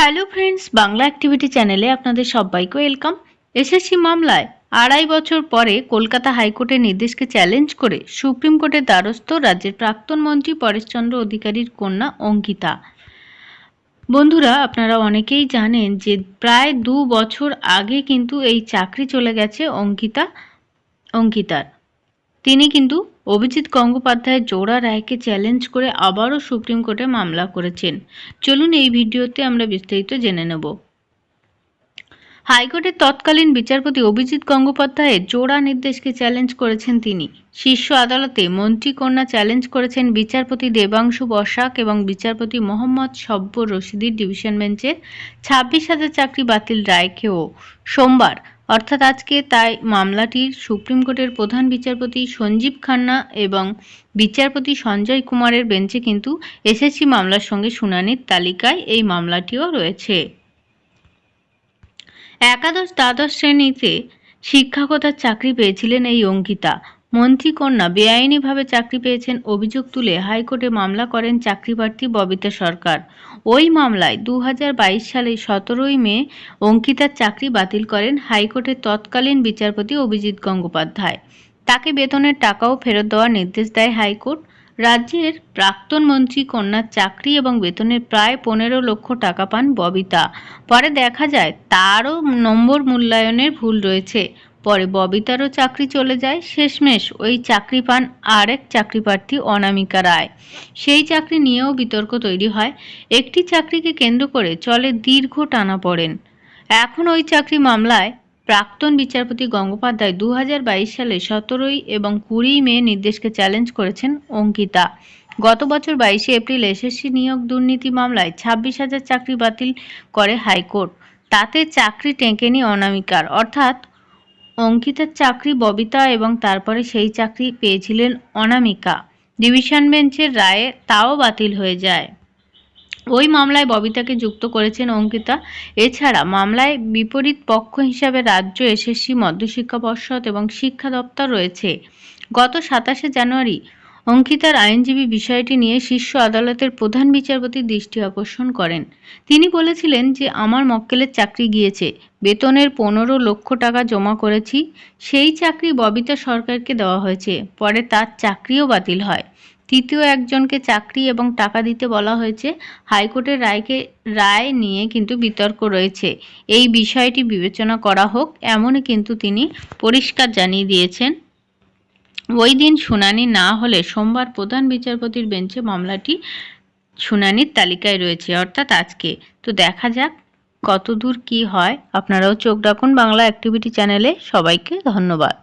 Hello friends Bangla activity চ্যানেলে আপনাদের সবাইকে ওয়েলকাম এসএসসি মামলায় আড়াই বছর পরে কলকাতা হাইকোর্টের নির্দেশকে চ্যালেঞ্জ করে সুপ্রিম কোর্টের দ্বারস্থ রাজ্যের প্রাক্তন মন্ত্রী পরেশচন্দ্র অধিকারীর কন্যা অঙ্কিতা। বন্ধুরা, আপনারা অনেকেই জানেন যে প্রায় দু বছর আগে কিন্তু এই চাকরি চলে গেছে অঙ্কিতা, অঙ্কিতার। তিনি কিন্তু অভিজিৎ গঙ্গোপাধ্যায় জোড়া রায়কে চ্যালেঞ্জ করে আবারও সুপ্রিম কোর্টে মামলা করেছেন। চলুন এই ভিডিওতে আমরা বিস্তারিত জেনে নেব। হাইকোর্টের তৎকালীন বিচারপতি অভিজিৎ গঙ্গোপাধ্যায়ের জোড়া নির্দেশকে চ্যালেঞ্জ করেছেন তিনি। শীর্ষ আদালতে মন্ত্রী কন্যা চ্যালেঞ্জ করেছেন বিচারপতি দেবাংশু বসাক এবং বিচারপতি মোহাম্মদ সব্বর রশিদির ডিভিশন বেঞ্চের ছাব্বিশ হাজার চাকরি বাতিল রায়কেও। সোমবার অর্থাৎ আজকে তাই মামলাটির সুপ্রিম কোর্টের প্রধান বিচারপতি সঞ্জীব খান্না এবং বিচারপতি সঞ্জয় কুমারের বেঞ্চে কিন্তু এসএসসি মামলার সঙ্গে শুনানির তালিকায় এই মামলাটিও রয়েছে। একাদশ দ্বাদশ শ্রেণীতে শিক্ষকতার চাকরি পেয়েছিলেন এই অঙ্কিতা। মন্ত্রীকন্যা বেআইনিভাবে চাকরি পেয়েছেন অভিযোগ তুলে হাইকোর্টে মামলা করেন চাকরিপ্রার্থী ববিতা সরকার। ওই মামলায় দু সালে সতেরোই মে অঙ্কিতার চাকরি বাতিল করেন হাইকোর্টের তৎকালীন বিচারপতি অভিজিৎ গঙ্গোপাধ্যায়। তাকে বেতনের টাকাও ফেরত দেওয়ার নির্দেশ দেয় হাইকোর্ট। রাজ্যের প্রাক্তন মন্ত্রী কন্যার চাকরি এবং বেতনের প্রায় পনেরো লক্ষ টাকা পান ববিতা। পরে দেখা যায় তারও নম্বর মূল্যায়নের ভুল রয়েছে। পরে ববিতারও চাকরি চলে যায়। শেষমেশ ওই চাকরি পান আরেক চাকরি প্রার্থী অনামিকা রায়। সেই চাকরি নিয়েও বিতর্ক তৈরি হয়। একটি চাকরিকে কেন্দ্র করে চলে দীর্ঘ টানা পড়েন। এখন ওই চাকরি মামলায় প্রাক্তন বিচারপতি গঙ্গোপাধ্যায় দু হাজার বাইশ সালে সতেরোই এবং কুড়ি মে নির্দেশকে চ্যালেঞ্জ করেছেন অঙ্কিতা। গত বছর বাইশে এপ্রিল এসএসসি নিয়োগ দুর্নীতি মামলায় ছাব্বিশ হাজার চাকরি বাতিল করে হাইকোর্ট। তাতে চাকরি টেঁকেনি অনামিকার। অর্থাৎ অঙ্কিতার চাকরি ববিতা এবং তারপরে সেই চাকরি পেয়েছিলেন অনামিকা। ডিভিশন বেঞ্চের রায়ে তাও বাতিল হয়ে যায়। ওই মামলায় ববিতাকে যুক্ত করেছেন অঙ্কিতা। এছাড়া মামলায় বিপরীত পক্ষ হিসাবে রাজ্য এসএসসি, মধ্যশিক্ষা পর্ষদ এবং শিক্ষা দপ্তর রয়েছে। গত সাতাশে জানুয়ারি অঙ্কিতার আইনজীবী বিষয়টি নিয়ে শীর্ষ আদালতের প্রধান বিচারপতির দৃষ্টি আকর্ষণ করেন। তিনি বলেছিলেন যে, আমার মক্কেলের চাকরি গিয়েছে। বেতনের পনেরো লক্ষ টাকা জমা করেছি। সেই চাকরি ববিতা সরকারকে দেওয়া হয়েছে। পরে তার চাকরিও বাতিল হয়। তৃতীয় একজনকে চাকরি এবং টাকা দিতে বলা হয়েছে। হাইকোর্টের রায়কে, রায় নিয়ে কিন্তু বিতর্ক রয়েছে। এই বিষয়টি বিবেচনা করা হোক, এমনই কিন্তু তিনি পরিষ্কার জানিয়ে দিয়েছেন। ওই দিন শুনানি না হলে সোমবার প্রধান বিচারপতির বেঞ্চে মামলাটি শুনানির তালিকায় রয়েছে, অর্থাৎ আজকে। তো দেখা যাক কতদূর কি হয়। আপনারাও চোখ রাখুন বাংলা অ্যাক্টিভিটি চ্যানেলে। সবাইকে ধন্যবাদ।